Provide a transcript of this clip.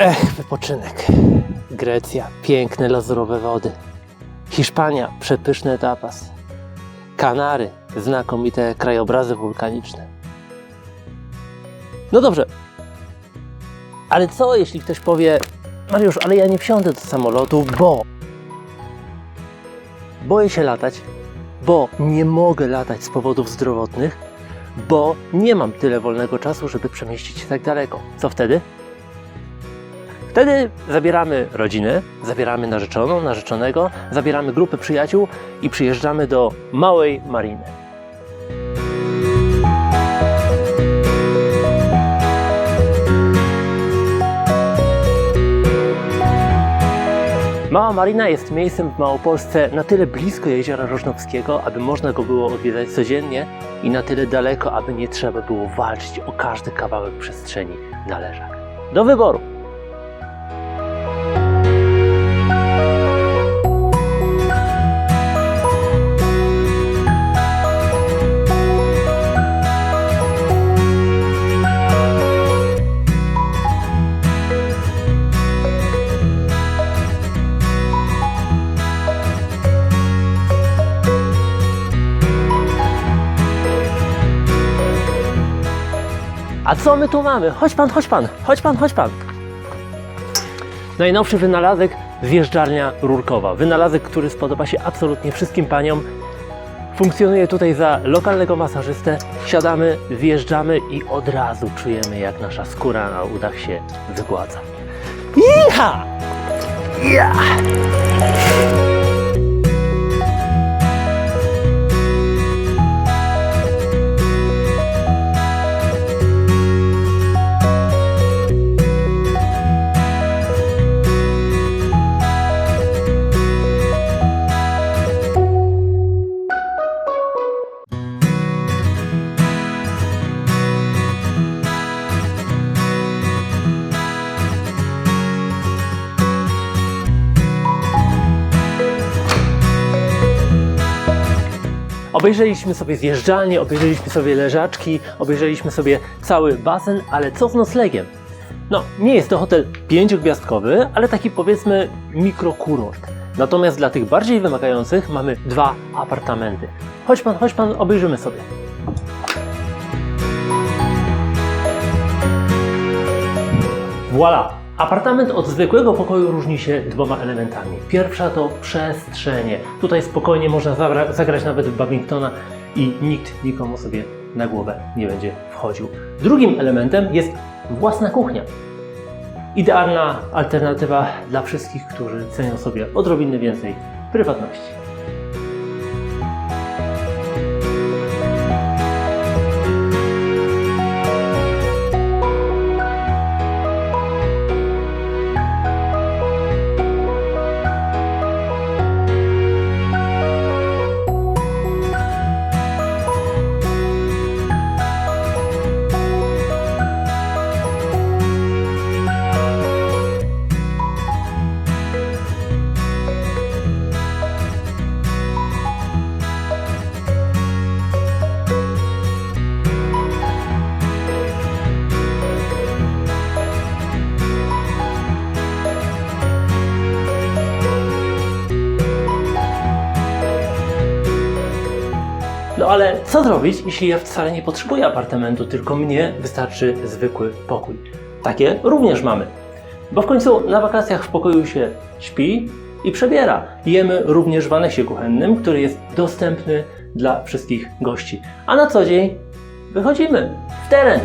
Ech, wypoczynek. Grecja, piękne lazurowe wody. Hiszpania, przepyszny tapas. Kanary, znakomite krajobrazy wulkaniczne. No dobrze. Ale co jeśli ktoś powie, Mariusz, ale ja nie wsiądę do samolotu, bo boję się latać, bo nie mogę latać z powodów zdrowotnych, bo nie mam tyle wolnego czasu, żeby przemieścić się tak daleko. Co wtedy? Wtedy zabieramy rodzinę, zabieramy narzeczoną, narzeczonego, zabieramy grupę przyjaciół i przyjeżdżamy do małej mariny. Mała Marina jest miejscem w Małopolsce na tyle blisko jeziora Rożnowskiego, aby można go było odwiedzać codziennie i na tyle daleko, aby nie trzeba było walczyć o każdy kawałek przestrzeni na leżach. Do wyboru! A co my tu mamy? Chodź pan, chodź pan, chodź pan, chodź pan. Najnowszy wynalazek zjeżdżalnia rurkowa. Wynalazek, który spodoba się absolutnie wszystkim paniom. Funkcjonuje tutaj za lokalnego masażystę. Siadamy, wjeżdżamy i od razu czujemy, jak nasza skóra na udach się wygładza. Iha! Ja! Obejrzeliśmy sobie zjeżdżalnię, obejrzeliśmy sobie leżaczki, obejrzeliśmy sobie cały basen, ale co z noclegiem? No, nie jest to hotel pięciogwiazdkowy, ale taki powiedzmy mikrokurort. Natomiast dla tych bardziej wymagających mamy dwa apartamenty. Chodź pan, chodź pan, obejrzymy sobie. Voilà! Apartament od zwykłego pokoju różni się dwoma elementami. Pierwsza to przestrzenie. Tutaj spokojnie można zagrać nawet w i nikt nikomu sobie na głowę nie będzie wchodził. Drugim elementem jest własna kuchnia. Idealna alternatywa dla wszystkich, którzy cenią sobie odrobinę więcej prywatności. Ale co zrobić, jeśli ja wcale nie potrzebuję apartamentu, tylko mnie wystarczy zwykły pokój? Takie również mamy. Bo w końcu na wakacjach w pokoju się śpi i przebiera. Jemy również w aneksie kuchennym, który jest dostępny dla wszystkich gości. A na co dzień wychodzimy w teren.